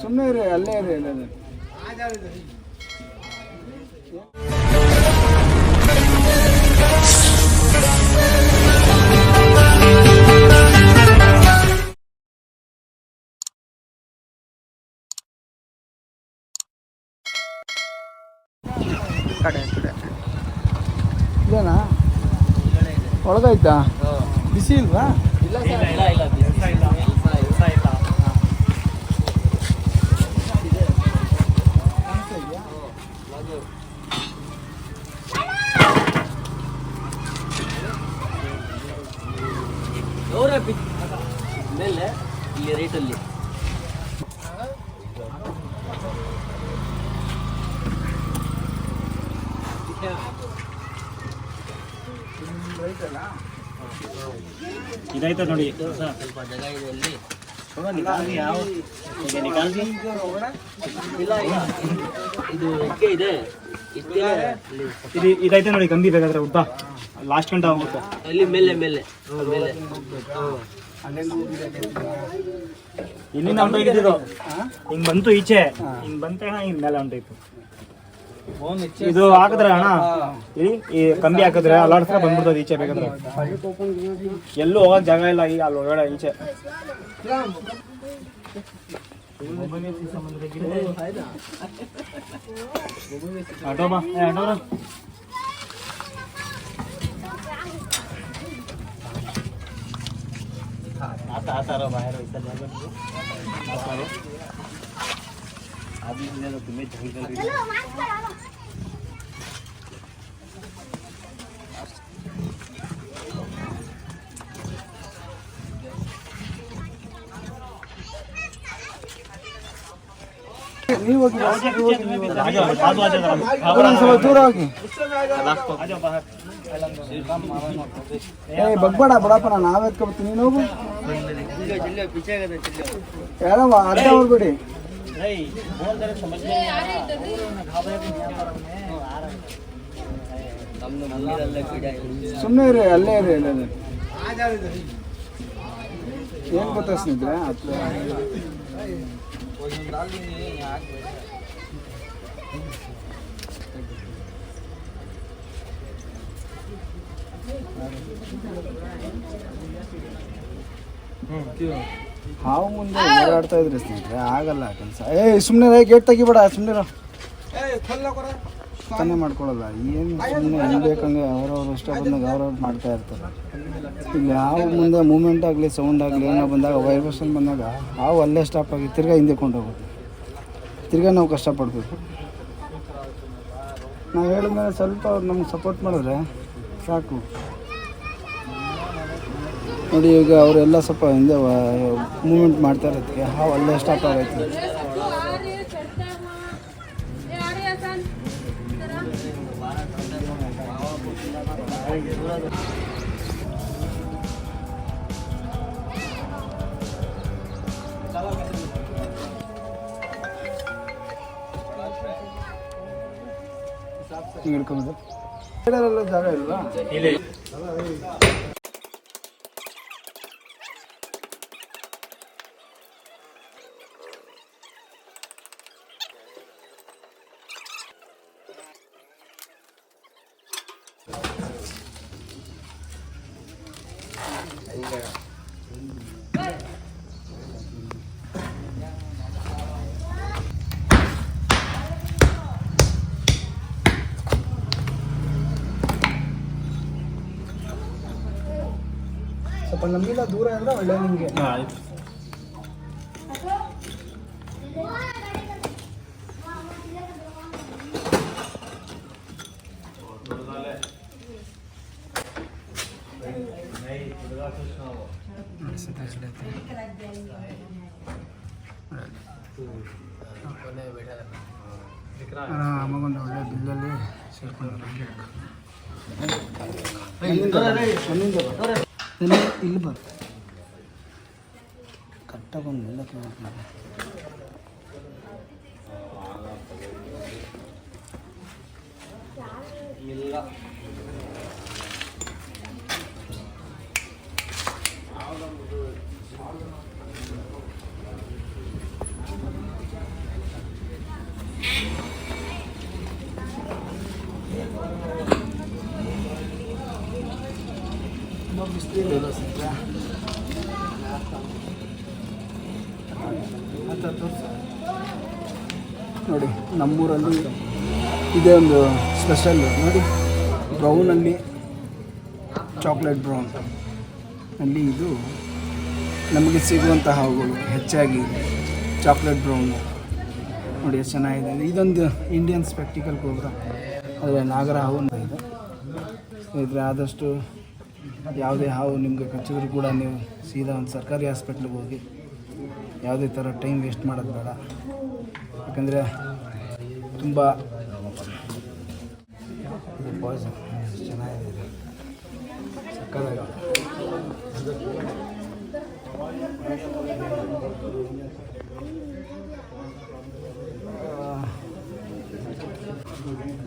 ಸುಮ್ಮನೆ ಇರಿ ಅಲ್ಲೇ ಇರಿ ಅಲ್ಲೇ ಇರಿ. ಕಡೆ ಕಡೆ ಇದೇನಾ ಒಳಗಾಯ್ತಾ ಬಿಸಿ ಇಲ್ವಾ ಮೇಲೆ ಇಲ್ಲಿ ರೇಟಲ್ಲಿ ಇದಾಯ್ತಾ ನೋಡಿ? ಸ್ವಲ್ಪ ಜಾಗ ಇದೆ ಅಲ್ಲಿ. ಇದು ಇದೆ. ಇದಾಯ್ತಾ ನೋಡಿ? ಕಂಬಿ ಬೇಕಾದ್ರೆ ಉದ್ದ ಲಾಸ್ಟ್ ಗಂಟೆ ಆಗುತ್ತೆ. ಅಲ್ಲಿ ಮೇಲೆ ಮೇಲೆ. ಮೇಲೆ. ಇಲ್ಲಿಂದ ಹೊಂಟೋಗಿದ್ದು ಹಿಂಗ್ ಬಂತು ಈಚೆ. ಹಿಂಗ್ ಬಂತ ಹಿಂಗ್ ಮೇಲೆ ಹೊಂಟೋಯ್ತು ಇದು ಹಾಕಿದ್ರೆ ಅಣ್ಣ ಇಲ್ಲಿ ಈ ಕಂಬಿ ಹಾಕಿದ್ರೆ ಅಲ್ಲಾಡ್ಸ್ರ ಬಂದ್ಬಿಡ್ತದೆ ಈಚೆ ಬೇಕಂದ್ರೆ. ಎಲ್ಲೂ ಹೋಗೋ ಜಾಗ ಇಲ್ಲ ಈಗ ಅಲ್ಲಿ ಒಳಗಡೆ ಈಚೆ. ಆಟೋ ಬಾ. તા તારો બહાર પૈસા લેવા તારો આવી ને તો તમે જઈ કરી ચલો માફ કરાવો ನೀವು ಹೋಗಿ ನೀವು ಹೋಗಿ ನೀವು ಹೋಗಿ ದೂರ ಹೋಗಿ ಏ ಬಗ್ಬೇಡ ಬಿಡಪ್ಪ ನಾನು ನಾವೇ ಎತ್ಕೊಬತ್ತು ನೀನು ಹೋಗು. ಯಾರವ ಅಡ್ಡ ಹೋಗ್ಬಿಡಿ. ಸುಮ್ಮನೆ ಇರಿ, ಅಲ್ಲೇ ಇರಿ, ಅಲ್ಲೇ ಏನು ಗೊತ್ತಾ ಸ್ನೇಹಿತರೆ? ಹಾವು ಮುಂದೆ ಓಡಾಡ್ತಾ ಇದ್ರಿ ಸ್ನೇಹಿತರೆ ಆಗಲ್ಲ ಕೆಲಸ. ಏ ಸುಮ್ಮನೆ ಗೇಟ್ ತೆಗಿಬೇಡ ಸುಮ್ಮನೆ ತಾನೇ ಮಾಡ್ಕೊಳ್ಳಲ್ಲ ಏನು ಸುಮ್ಮನೆ ಹೆಂಗೆ ಬೇಕಂಗೆ ಅವ್ರವ್ರು ಇಷ್ಟ ಬಂದಾಗ ಅವ್ರವ್ರು ಮಾಡ್ತಾ ಇರ್ತಾರೆ. ಇಲ್ಲಿ ಹಾವು ಮುಂದೆ ಮೂಮೆಂಟ್ ಆಗಲಿ ಸೌಂಡ್ ಆಗಲಿ ಏನೋ ಬಂದಾಗ ವೈಬ್ರೇಷನ್ ಬಂದಾಗ ಹಾವು ಅಲ್ಲೇ ಸ್ಟಾಪ್ ಆಗಿ ತಿರ್ಗಾ ಹಿಂದೆ ಕೊಂಡೋಗುತ್ತೆ ತಿರ್ಗಾ ನಾವು ಕಷ್ಟಪಡಬೇಕು. ನಾವು ಹೇಳಿದ್ಮೇಲೆ ಸ್ವಲ್ಪ ಅವ್ರು ನಮ್ಗೆ ಸಪೋರ್ಟ್ ಮಾಡಿದ್ರೆ ಸಾಕು. ನೋಡಿ ಈಗ ಅವರೆಲ್ಲ ಸ್ವಲ್ಪ ಹಿಂದೆ ಮೂಮೆಂಟ್ ಮಾಡ್ತಾ ಇರೋದಕ್ಕೆ ಹಾವು ಅಲ್ಲೇ ಸ್ಟಾಪ್ ಆಗೈತೆ. ಹಿಡ್ಕೊಂಡು ಜಾಗ ಇಲ್ವಾ ಇಲ್ಲಿ ಸ್ವಲ್ಪ ನಮ್ಮಿಂದ ದೂರ ಅಂದರೆ ಒಳ್ಳೆ ನಿಮಗೆ. ಆಯ್ತು. ಆರಾಮಾಗೊಂದು ಒಳ್ಳೆ ಬಿಲ್ಲಲ್ಲಿ ಸೇರ್ಕೊಂಡು இல்லை இல்லை பாரு. கரெக்டாக கொஞ்சம் நல்லா இல்லை. ನೋಡಿ, ನಮ್ಮೂರಲ್ಲಿ ಇದೇ ಒಂದು ಸ್ಪೆಷಲ್ ನೋಡಿ ಬ್ರೌನಲ್ಲಿ ಚಾಕ್ಲೇಟ್ ಬ್ರೌನ್ ಅಲ್ಲಿ ಇದು ನಮಗೆ ಸಿಗುವಂತಹ ಹಾವುಗಳು ಹೆಚ್ಚಾಗಿ ಚಾಕ್ಲೇಟ್ ಬ್ರೌನು ನೋಡಿ, ಎಷ್ಟು ಚೆನ್ನಾಗಿದೆ. ಇದೊಂದು ಇಂಡಿಯನ್ ಸ್ಪೆಕ್ಟಿಕಲ್ ಪ್ರೋಗ್ರಾಮ್ ಆದರೆ ನಾಗರ ಹಾವು ಇದೆ. ಇದ್ರೆ ಆದಷ್ಟು ಯಾವುದೇ ಹಾವು ನಿಮಗೆ ಕಚ್ಚಿದ್ರು ಕೂಡ ನೀವು ಸೀದಾ ಒಂದು ಸರ್ಕಾರಿ ಹಾಸ್ಪಿಟ್ಲಿಗೆ ಹೋಗಿ ಯಾವುದೇ ಥರ ಟೈಮ್ ವೇಸ್ಟ್ ಮಾಡೋದು ಬೇಡ. ಯಾಕಂದರೆ ತುಂಬ ಚೆನ್ನಾಗಿದೆ ಸಕ್ಕತ್ತಾಗಿದೆ.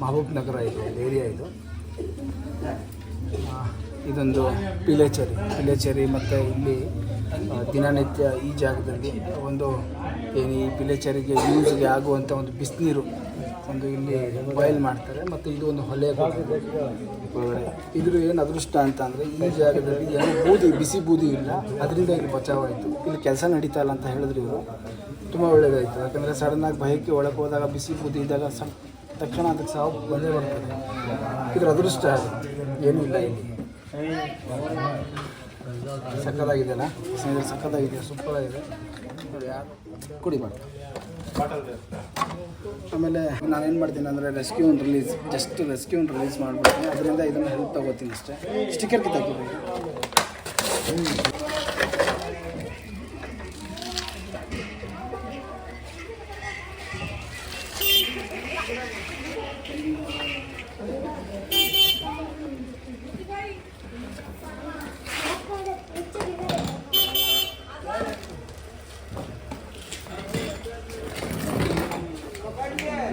ಮಹಬೂಬ್ ನಗರ ಇದು, ಒಂದು ಏರಿಯಾ ಇದು. ಇದೊಂದು ಪಿಲೇಚೇರಿ. ಪಿಲೇಚೇರಿ ಮತ್ತು ಇಲ್ಲಿ ದಿನನಿತ್ಯ ಈ ಜಾಗದಲ್ಲಿ ಒಂದು ಏನು ಈ ಪಿಲೇಚರಿಗೆ ಯೂಸ್ಗೆ ಆಗುವಂಥ ಒಂದು ಬಿಸಿನೀರು ಒಂದು ಇಲ್ಲಿ ಬಾಯ್ಲ್ ಮಾಡ್ತಾರೆ. ಮತ್ತು ಇದು ಒಂದು ಹೊಲೆ ಇದ್ರ ಏನು ಅದೃಷ್ಟ ಅಂತ ಅಂದರೆ ಈ ಜಾಗದಲ್ಲಿ ಏನು ಬೂದಿ, ಬಿಸಿ ಬೂದಿ ಇಲ್ಲ. ಅದರಿಂದ ಇಲ್ಲಿ ಬಚಾವಾಯಿತು. ಇಲ್ಲಿ ಕೆಲಸ ನಡೀತಾ ಇಲ್ಲ ಅಂತ ಹೇಳಿದ್ರು ಇವರು. ತುಂಬ ಒಳ್ಳೆಯದಾಯಿತು ಯಾಕಂದರೆ ಸಡನ್ನಾಗಿ ಭಯಕ್ಕೆ ಒಳಗೆ ಹೋದಾಗ, ಬಿಸಿ ಬೂದಿ ಇದ್ದಾಗ ಸಣ್ಣ ತಕ್ಷಣ ಅದಕ್ಕೆ ಸಾವು ಬಂದೇ ಬರ್ತದೆ. ಇದ್ರ ಅದೃಷ್ಟ ಅದು. ಏನೂ ಇಲ್ಲ ಇಲ್ಲಿ. ಸಕ್ಕತ್ತಾಗಿದೆಯಲ್ಲ? ಸ್ನೇಹಿತರೆ, ಸಕ್ಕತ್ತಾಗಿದೆ ಸೂಪರ್ ಆಗಿದೆ ನೋಡಿ, ಯಾರು? ಕುಡಿ ಮಾಡಿ ಆಮೇಲೆ ನಾನೇನು ಮಾಡ್ತೀನಿ ಅಂದರೆ ರೆಸ್ಕ್ಯೂ ಒಂದು ರಿಲೀಸ್ ಜಸ್ಟ್ ರೆಸ್ಕ್ಯೂ ಒಂದು ರಿಲೀಸ್ ಮಾಡಿಬಿಡ್ತೀನಿ. ಅದರಿಂದ ಇದನ್ನು ಹೆಲ್ಪ್ ತಗೋತೀನಿ ಅಷ್ಟೇ. ಸ್ಟಿಕ್ಕರ್ ಕಿತ್ತಾಕಿದ್ದೀನಿ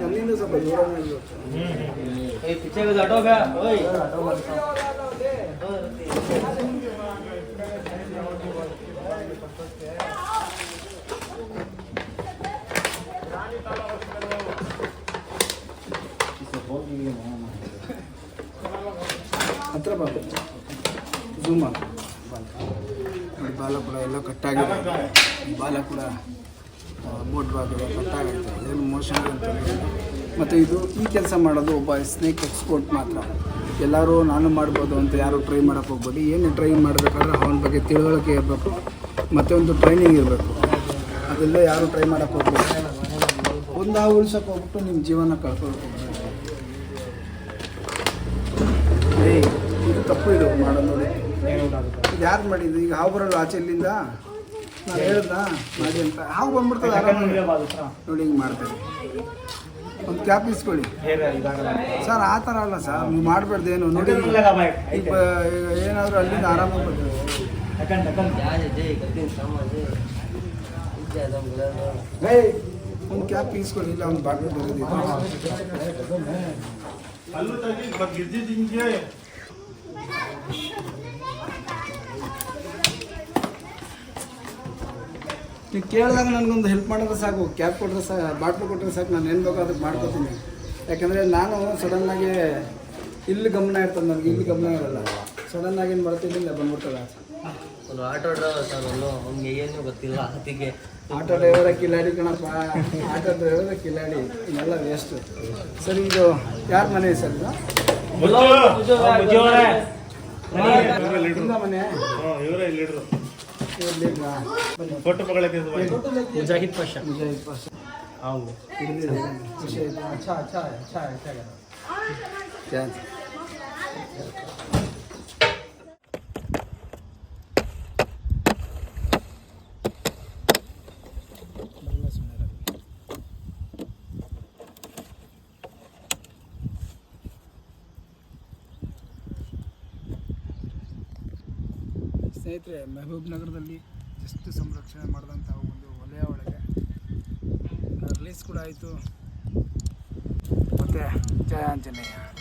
ನನ್ನಿಂದ ಸ್ವಲ್ಪ ದೂರ ಮಾಡಬೇಕು ಏ ಪಿಚ್ಚೆ ಆಟೋ ಬ್ಯಾ ಓಯ್ ಹತ್ರ ಬಾ. ಝೂಮ್ ಮಾಡಿ. ನೋಡಿ ಬಾಲ ಕೂಡ ಎಲ್ಲ ಕಟ್ಟಾಗಿದೆ ಈ ಬಾಲ ಕೂಡ ಬೋಟ್ ಭಾಗ ಕಟ್ಟಾಗೈತೆ ಏನು ಮೋಷನ್ ಅಂತ ಮತ್ತು ಇದು ಈ ಕೆಲಸ ಮಾಡೋದು ಒಬ್ಬ ಸ್ನೇಕ್ ಎಕ್ಸ್ಪೋರ್ಟ್ ಮಾತ್ರ. ಎಲ್ಲರೂ ನಾನು ಮಾಡ್ಬೋದು ಅಂತ ಯಾರು ಟ್ರೈ ಮಾಡೋಕ್ಕೆ ಹೋಗ್ಬೋದು ಏನು ಟ್ರೈ ಮಾಡಬೇಕಾದ್ರೆ ಅವನ ಬಗ್ಗೆ ತಿಳುವಳಿಕೆ ಇರಬೇಕು. ಮತ್ತು ಒಂದು ಟ್ರೈನಿಂಗ್ ಇರಬೇಕು. ಅದೆಲ್ಲ ಯಾರು ಟ್ರೈ ಮಾಡೋಕ್ಕೆ ಹೋಗ್ಬೋದು ಒಂದು ಹಾವು ಉಳ್ಸೋಕೆ ಹೋಗ್ಬಿಟ್ಟು ನಿಮ್ಮ ಜೀವನ ಕಳ್ಕೊಳ್ಬೇಕು ಏಯ್, ಇದು ತಪ್ಪು ಇದು ಮಾಡೋದು ಇದು ಯಾರು ಮಾಡಿದ್ದು? ಈಗ ಹಾವು ಬರಲ್ಲ ಆಚೆ ಇಲ್ಲಿಂದ? ಹೇಳ್ದ? ಮಾಡಿ ಅಂತ. ಹಾವು ಬಂದ್ಬಿಡ್ತದೆ ನೋಡಿ ಹಿಂಗೆ ಮಾಡ್ತಾರೆ ಒಂದು ಕ್ಯಾಪ್ ಇಸ್ಕೊಳ್ಳಿ. ಸರ್ ಆ ಥರ ಅಲ್ಲ ಸರ್ ನೀವು ಮಾಡಬೇಡ್ದೇನು ನೋಡಿ. ಈಗ ಏನಾದರೂ ಅಲ್ಲಿಂದ ಆರಾಮಾಗಿ ಬರ್ತದೆ ಒಂದು ಕ್ಯಾಪ್ ಇಸ್ಕೊಳ್ಳಿ ಇಲ್ಲ ಒಂದು ಬಾಟ್ಲು ಬರೋದಿಲ್ಲ ಅಲ್ಲೂ ತೆಗಿ ಇವಾಗ ಗಿರ್ಜಿದ್ ಹಿಂಗೆ ನೀವು ಕೇಳಿದಾಗ ನನಗೊಂದು ಹೆಲ್ಪ್ ಮಾಡಿದ್ರೆ ಸಾಕು. ಕ್ಯಾಬ್ ಕೊಟ್ಟರೆ ಸಾ ಬಾಟ್ಲು ಕೊಟ್ಟರೆ ಸಾಕು. ನಾನು ಏನು ಬೇಕೋ ಅದಕ್ಕೆ ಮಾಡ್ಕೊತೀನಿ. ಯಾಕಂದರೆ ನಾನು ಸಡನ್ನಾಗಿ ಇಲ್ಲಿ ಗಮನ ಇರ್ತದೆ ನನಗೆ ಇಲ್ಲಿ ಗಮನ ಇರಲ್ಲ. ಸಡನ್ನಾಗಿ ಏನು ಬರ್ತೀನಿ ಇಲ್ಲ ಬಂದ್ಬಿಡ್ತದೆ. ಒಂದು ಆಟೋ ಡ್ರೈವರ್ ಸರ್ ಒಂದು ಅವ್ನಿಗೆ ಏನು ಗೊತ್ತಿಲ್ಲ. ಅದಕ್ಕೆ ಆಟೋ ಡ್ರೈವರ ಕಿಲಾಡಿ ಕಣಪ್ಪ. Auto driver Kiladi. ಎಲ್ಲ ವೇಸ್ಟ್ ಸರ್ ಇದು ಯಾರ ಮನೆ ಸರ್ ಇದು? ಇಂದ ಮನೆ? ಫೋಟೋ ತಗೊಳಕ್ಕೆ ಇದು ಮಾಡಿ. ಮುಜಾಹಿದ್ ಪಾಷಾ ಮುಜಾಹಿದ್ ಪಾಷ. ಹೌದು ಹಿಡಿದಿದೆ. ಖುಷಿ ಆಯ್ತಾ? ತ್ಯಾಂಕ್ಸ್. ಸ್ನೇಹಿತರೆ, ಮೆಹಬೂಬ್ ನಗರದಲ್ಲಿ ಜಸ್ಟ್ ಸಂರಕ್ಷಣೆ ಮಾಡಿದಂಥ ಒಂದು ವಲಯ ಒಳಗೆ ರಿಲೀಸ್ ಕೂಡ ಆಯಿತು. ಮತ್ತು ಜಯ ಆಂಜನೇಯ.